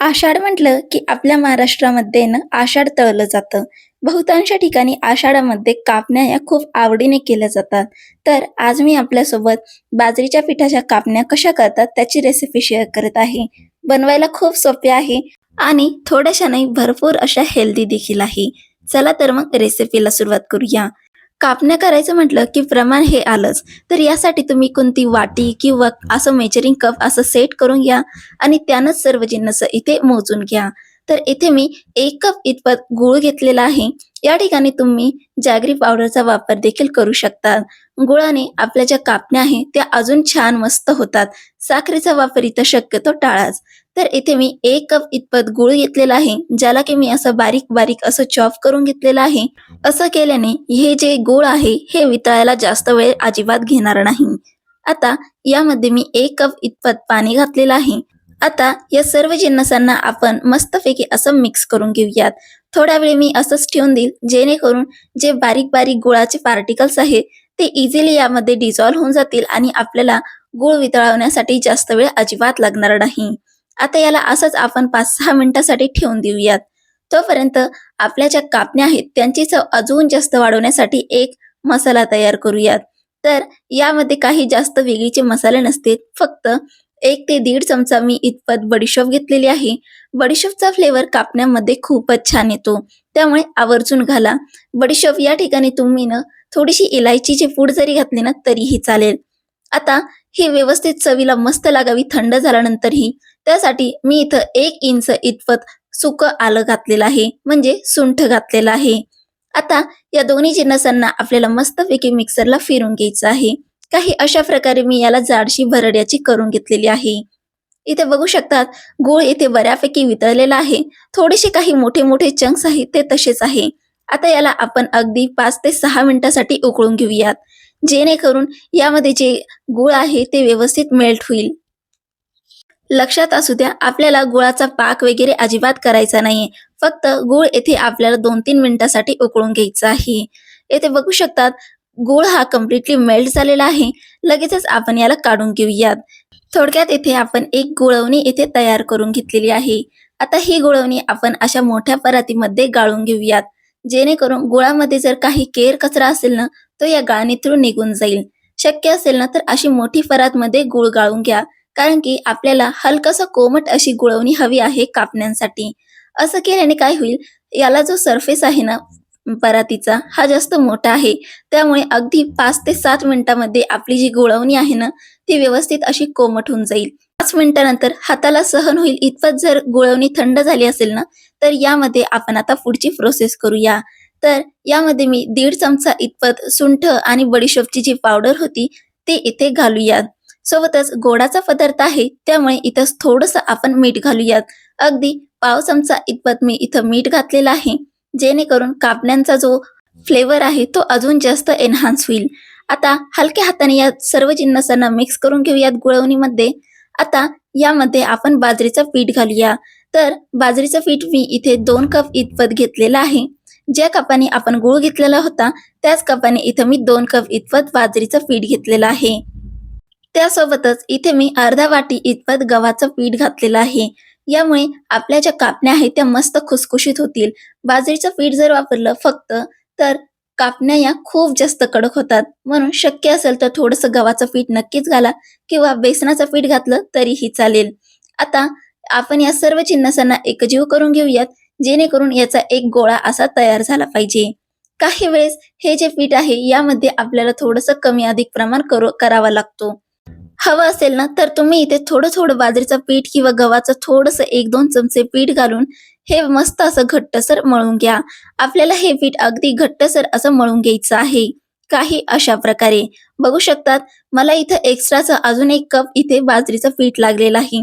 आषाढ म्हटलं की आपल्या महाराष्ट्रामध्ये ना आषाढ तळलं जातं. बहुतांश ठिकाणी आषाढामध्ये कापण्या या खूप आवडीने केल्या जातात. तर आज मी आपल्यासोबत बाजरीच्या पिठाच्या कापण्या कशा करतात त्याची रेसिपी शेअर करत आहे. बनवायला खूप सोपे आहे आणि थोड्याशा नाही भरपूर अशा हेल्दी देखील आहे. चला तर मग रेसिपीला सुरुवात करूया. कापण्या करायचं म्हटलं की प्रमाण हे आलंच. तर यासाठी तुम्ही कोणती वाटी किंवा असं मेजरिंग कप असं सेट करून घ्या आणि त्यानंच सर्व जिन्नस इथे मोजून घ्या. तर इथे मी एक कप इतपत गूळ घेतलेला आहे. या ठिकाणी तुम्ही जॅगरी पावडरचा वापर देखील करू शकता. गुळाने आपल्या ज्या कापण्या आहेत त्या अजून छान मस्त होतात. साखरेचा वापर इथं शक्यतो टाळाच. तर इथे मी एक कप इतपत गुळ घेतलेला आहे ज्याला की मी असं बारीक बारीक असं चॉप करून घेतलेलं आहे. असं केल्याने हे जे गुळ आहे हे वितळायला जास्त वेळ अजिबात घेणार नाही. आता यामध्ये मी एक कप इतपत पाणी घातलेलं आहे. आता या सर्व जिन्नसांना आपण मस्तपैकी असं मिक्स करून घेऊयात. थोड्या वेळ मी असंच ठेवून देईल जेणेकरून जे बारीक बारीक गुळाचे पार्टिकल्स आहेत ते इझिली यामध्ये डिझॉल्व्ह होऊन जातील आणि आपल्याला गुळ वितळवण्यासाठी जास्त वेळ अजिबात लागणार नाही. आता याला असंच आपण पाच सहा मिनिटासाठी ठेवून देऊयात. तोपर्यंत आपल्या ज्या कापण्या आहेत त्यांची चव अजून जास्त वाढवण्यासाठी एक मसाला तयार करूयात. तर यामध्ये काही जास्त वेगळीचे मसाले नसते फक्त एक ते दीड चमचा मी इतपत बडीशोप घेतलेली आहे. बडीशोपचा फ्लेवर कापण्यामध्ये खूपच छान येतो. त्यामुळे आवर्जून घाला. बडीशोप या ठिकाणी तुम्ही ना थोडीशी इलायचीची पूड जरी घातली ना तरीही चालेल. आता ही व्यवस्थित चवीला मस्त लागावी थंड झाल्यानंतरही. त्यासाठी मी इथं एक इंच इतपत सुक आलं घातलेलं आहे म्हणजे सुंठ घातलेलं आहे. आता या दोन्ही जिन्नसांना आपल्याला मस्तपैकी मिक्सरला फिरून घ्यायचं आहे. काही अशा प्रकारे मी याला जाडशी भरड्याची करून घेतलेली आहे. इथे बघू शकतात गूळ इथे बऱ्यापैकी वितळलेला आहे. थोडेसे काही मोठे मोठे चंक्स आहेत ते तसेच आहे. आता याला आपण अगदी पाच ते सहा मिनिटासाठी उकळून घेऊयात. जेणेकरून यामध्ये जे गुळ आहे ते व्यवस्थित मेल्ट होईल. लक्षात असू द्या आपल्याला गुळाचा पाक वगैरे अजिबात करायचा नाहीये. फक्त गुळ येथे आपल्याला दोन तीन मिनिटासाठी उकळून घ्यायचा आहे. येथे बघू शकतात गुळ हा कम्प्लिटली मेल्ट झालेला आहे. लगेचच आपण याला काढून घेऊयात. थोडक्यात येथे आपण एक गुळवणी येथे तयार करून घेतलेली आहे. आता ही गुळवणी आपण अशा मोठ्या परातीमध्ये गाळून घेऊयात. जेणेकरून गुळामध्ये जर काही केर कचरा असेल ना तो या गाळणीतून निघून जाईल. शक्य असेल ना तर अशी मोठी परातमध्ये गुळ गाळून घ्या कारण की आपल्याला हलकस कोमट अशी गुळवणी हवी आहे कापण्यांसाठी. असं केल्याने काय होईल याला जो सरफेस आहे ना परातीचा हा जास्त मोठा आहे. त्यामुळे अगदी पाच ते सात मिनिटांमध्ये आपली जी गुळवणी आहे ना ती व्यवस्थित अशी कोमट होऊन जाईल. पाच मिनिटानंतर हाताला सहन होईल. इतपत जर गुळवणी थंड झाली असेल ना तर यामध्ये आपण आता पुढची प्रोसेस करूया. तर यामध्ये मी दीड चमचा इतपत सुंठ आणि बडीशोपची जी पावडर होती ते इथे घालूयात. सोबतच गोडाचा पदार्थ आहे त्यामुळे इथं थोडस आपण मीठ घालूयात. अगदी पाव चमचा इतपत मी इथं मीठ घातलेला आहे जेणेकरून कापण्यांचा जो फ्लेवर आहे तो अजून जास्त एनहान्स होईल. आता हलक्या हाताने या सर्व जिन्नसांना मिक्स करून घेऊयात गुळवणीमध्ये. आता यामध्ये आपण बाजरीचं पीठ घालूया. तर बाजरीचं पीठ मी इथे दोन कप इतपत घेतलेलं आहे. ज्या कपाने आपण गुळ घेतलेला होता त्याच कपाने इथे मी दोन कप इतपत बाजरीचं पीठ घेतलेलं आहे. त्यासोबतच इथे मी अर्धा वाटी इतपत गव्हाचं पीठ घातलेलं आहे. यामुळे आपल्या ज्या कापण्या आहेत त्या मस्त खुसखुशीत होतील. बाजरीचं पीठ जर वापरलं फक्त तर कापण्या या खूप जास्त कडक होतात. म्हणून शक्य असेल तर थोडस गव्हाचं पीठ नक्कीच घाला किंवा बेसनाचं पीठ घातलं तरीही चालेल. आता आपण या सर्व चिन्हसांना एकजीव करून घेऊयात जेणेकरून याचा एक गोळा असा तयार झाला पाहिजे. काही वेळेस हे जे पीठ आहे यामध्ये आपल्याला थोडंसं कमी अधिक प्रमाण करू करावा लागतो. हवं असेल ना तर तुम्ही इथे थोडं थोडं बाजरीचं पीठ किंवा गव्हाचं थोडस एक दोन चमचे पीठ घालून हे मस्त असं घट्टसर मळून घ्या. आपल्याला हे पीठ अगदी घट्टसर असं मळून घ्यायचं आहे. काही अशा प्रकारे. बघू शकतात मला इथं एक्स्ट्राचं अजून एक कप इथे बाजरीचं पीठ लागलेलं आहे.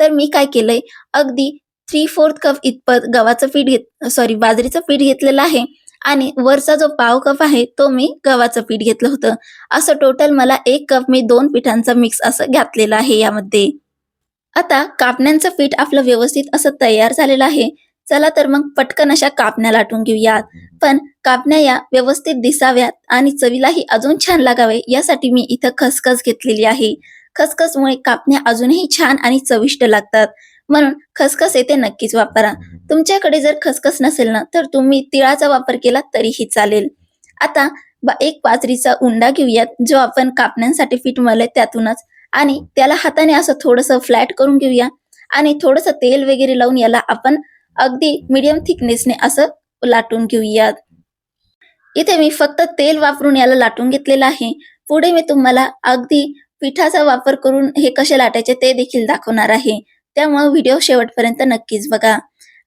तर मी काय केलंय अगदी थ्री फोर्थ कप इतपत गव्हाचं पीठ घेत सॉरी बाजरीचं पीठ घेतलेलं आहे आणि वरचा जो पाव कप आहे तो मी गव्हाचं पीठ घेतलं होतं. असं टोटल मला एक कप मी दोन पिठांचा मिक्स असं घातलेलं आहे यामध्ये. आता कापण्यांचं पीठ आपलं व्यवस्थित असं तयार झालेलं आहे. चला तर मग पटकन अशा कापण्या लाटून घेऊयात पण कापण्या या व्यवस्थित दिसाव्यात आणि चवीलाही अजून छान लागावे यासाठी मी इथं खसखस घेतलेली आहे. खसखसमुळे कापण्या अजूनही छान आणि चविष्ट लागतात. म्हणून खसखस येथे नक्कीच वापरा. तुमच्याकडे जर खसखस नसेल ना तर तुम्ही तिळाचा वापर केला तरीही चालेल. आता एक बाजरीचा उंडा घेऊयात जो आपण कापण्यांसाठी फिट मळलंय त्यातूनच. आणि त्याला हाताने असं थोडंसं फ्लॅट करून घेऊया. आणि थोडंसं तेल वगैरे लावून याला आपण अगदी मीडियम थिकनेसने असं लाटून घेऊयात. इथे मी फक्त तेल वापरून याला लाटून घेतलेलं आहे. पुढे मी तुम्हाला अगदी पिठाचा वापर करून हे कसे लाटायचे ते देखील दाखवणार आहे. त्यामुळे व्हिडिओ शेवटपर्यंत नक्कीच बघा.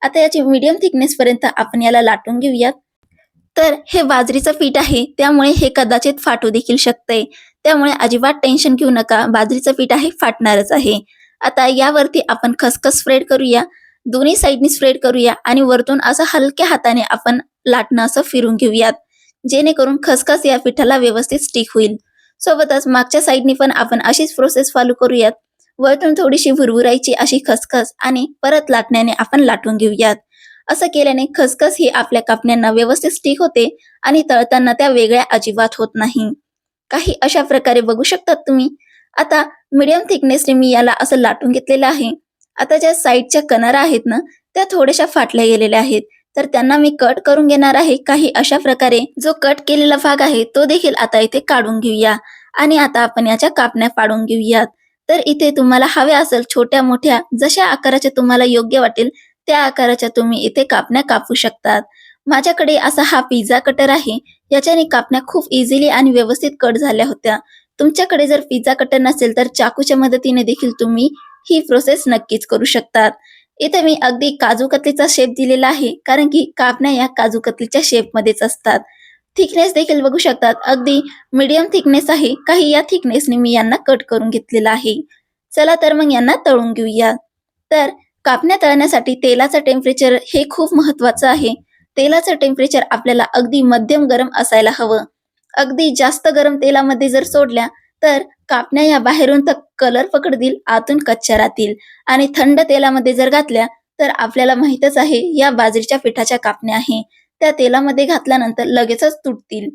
आता याची मीडियम थिकनेस पर्यंत आपण याला लाटून घेऊयात. तर हे बाजरीचं पीठ आहे. त्यामुळे हे कदाचित फाटू देखील शकते त्यामुळे अजिबात टेन्शन घेऊ नका. बाजरीचं पीठ आहे फाटणारच आहे. आता यावरती आपण खसखस स्प्रेड करूया. दोन्ही साईडनी स्प्रेड करूया आणि वरतून असं हलक्या हाताने आपण लाटणं असं फिरून घेऊयात. जेणेकरून खसखस या पिठाला व्यवस्थित स्टिक होईल. सोबतच मागच्या साईडनी पण आपण अशीच प्रोसेस फॉलो करूयात. वरतून थोडीशी भुरभुरायची अशी खसखस आणि परत लाटण्याने आपण लाटून घेऊयात. असं केल्याने खसखस ही आपल्या कापण्यांना व्यवस्थित स्टिक होते आणि तळताना त्या वेगळ्या अजिबात होत नाही. काही अशा प्रकारे बघू शकतात तुम्ही? आता मीडियम थिकनेसने मी याला असं लाटून घेतलेलं आहे. आता ज्या साईडच्या कनारा आहेत ना त्या थोड्याशा फाटल्या गेलेल्या आहेत. तर त्यांना मी कट करून घेणार आहे. काही अशा प्रकारे जो कट केलेला भाग आहे तो देखील आता इथे काढून घेऊया. आणि आता आपण याच्या कापण्या पाडून घेऊयात. तर इथे तुम्हाला हव्या असेल छोट्या मोठ्या जशा आकाराच्या तुम्हाला योग्य वाटेल त्या आकाराच्या तुम्ही इथे कापण्या कापू शकतात. माझ्याकडे असा हा पिझ्झा कटर आहे. याच्याने कापण्या खूप इझिली आणि व्यवस्थित कट झाल्या होत्या. तुमच्याकडे जर पिझ्झा कटर नसेल तर चाकूच्या मदतीने देखील तुम्ही ही प्रोसेस नक्कीच करू शकतात. इथे मी अगदी काजू कतलीचा शेप दिलेला आहे कारण की कापण्या या काजू कतलीच्या शेप मध्येच असतात. थिकनेस देखील बघू शकतात. अगदी मीडियम थिकनेस आहे. काही या थिकनेसने मी यांना कट करून घेतलेला आहे. चला तर मग यांना तळून घेऊया. तर कापण्या तळण्यासाठी तेलाचं टेम्परेचर हे खूप महत्वाचं आहे. तेलाचं टेम्परेचर आपल्याला अगदी मध्यम गरम असायला हवं. अगदी जास्त गरम तेलामध्ये जर सोडल्या तर कापण्या या बाहेरून तर कलर पकडतील आतून कच्च्या राहतील. आणि थंड तेलामध्ये जर घातल्या तर आपल्याला माहितच आहे या बाजरीच्या पिठाच्या कापण्या आहे. त्या तेलामध्ये घातल्यानंतर लगेचच तुटतील.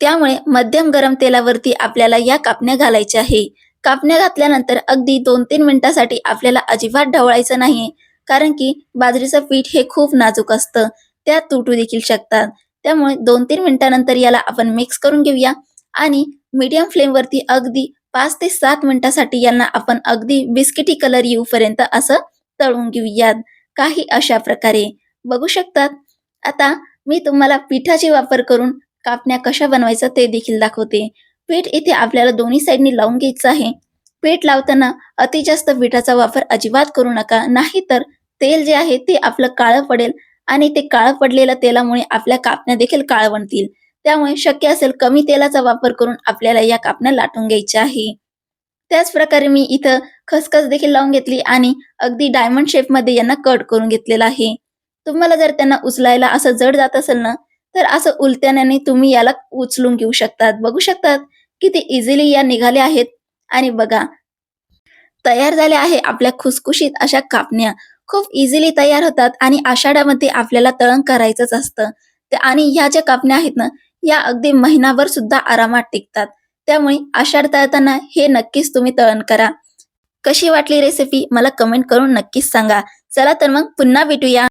त्यामुळे मध्यम गरम तेलावरती आपल्याला या कापण्या घालायच्या आहे. कापण्या घातल्यानंतर अगदी दोन तीन मिनिटासाठी आपल्याला अजिबात ढवळायचं नाही कारण की बाजरीचं पीठ हे खूप नाजूक असतं. त्या तुटू देखील शकतात. त्यामुळे दोन तीन मिनिटानंतर याला आपण मिक्स करून घेऊया. आणि मीडियम फ्लेमवरती अगदी पाच ते सात मिनिटासाठी यांना आपण अगदी बिस्किटी कलर येऊपर्यंत असं तळून घेऊयात. काही अशा प्रकारे. बघू शकतात? आता मी तुम्हाला पिठाचे वापर करून कापण्या कशा बनवायचं ते देखील दाखवते. पीठ इथे आपल्याला दोन्ही साईडनी लावून घ्यायचं आहे. पीठ लावताना अति जास्त पिठाचा वापर अजिबात करू नका. नाहीतर तेल जे आहे ते आपलं काळं पडेल आणि ते काळं पडलेल्या तेलामुळे आपल्या कापण्या देखील काळ बनतील त्यामुळे शक्य असेल कमी तेलाचा वापर करून आपल्याला या कापण्या लाटून घ्यायच्या आहे. त्याच प्रकारे मी इथं खसखस देखील लावून घेतली आणि अगदी डायमंड शेपमध्ये यांना कट करून घेतलेला आहे. तुम्हाला जर त्यांना उचलायला असं जड जात असेल ना तर असं उलट्याने तुम्ही याला उचलून घेऊ शकतात. बघू शकतात किती इझिली या निघाल्या आहेत. आणि बघा तयार झाल्या आहे आपल्या खुसखुशीत अशा कापण्या. खूप इझिली तयार होतात आणि आषाढामध्ये आपल्याला तळण करायचंच असतं. आणि ह्या ज्या कापण्या आहेत ना या अगदी महिनाभर सुद्धा आरामात टिकतात. त्यामुळे आषाढ तळताना हे नक्कीच तुम्ही तळण करा. कशी वाटली रेसिपी मला कमेंट करून नक्कीच सांगा. चला तर मग पुन्हा भेटूया.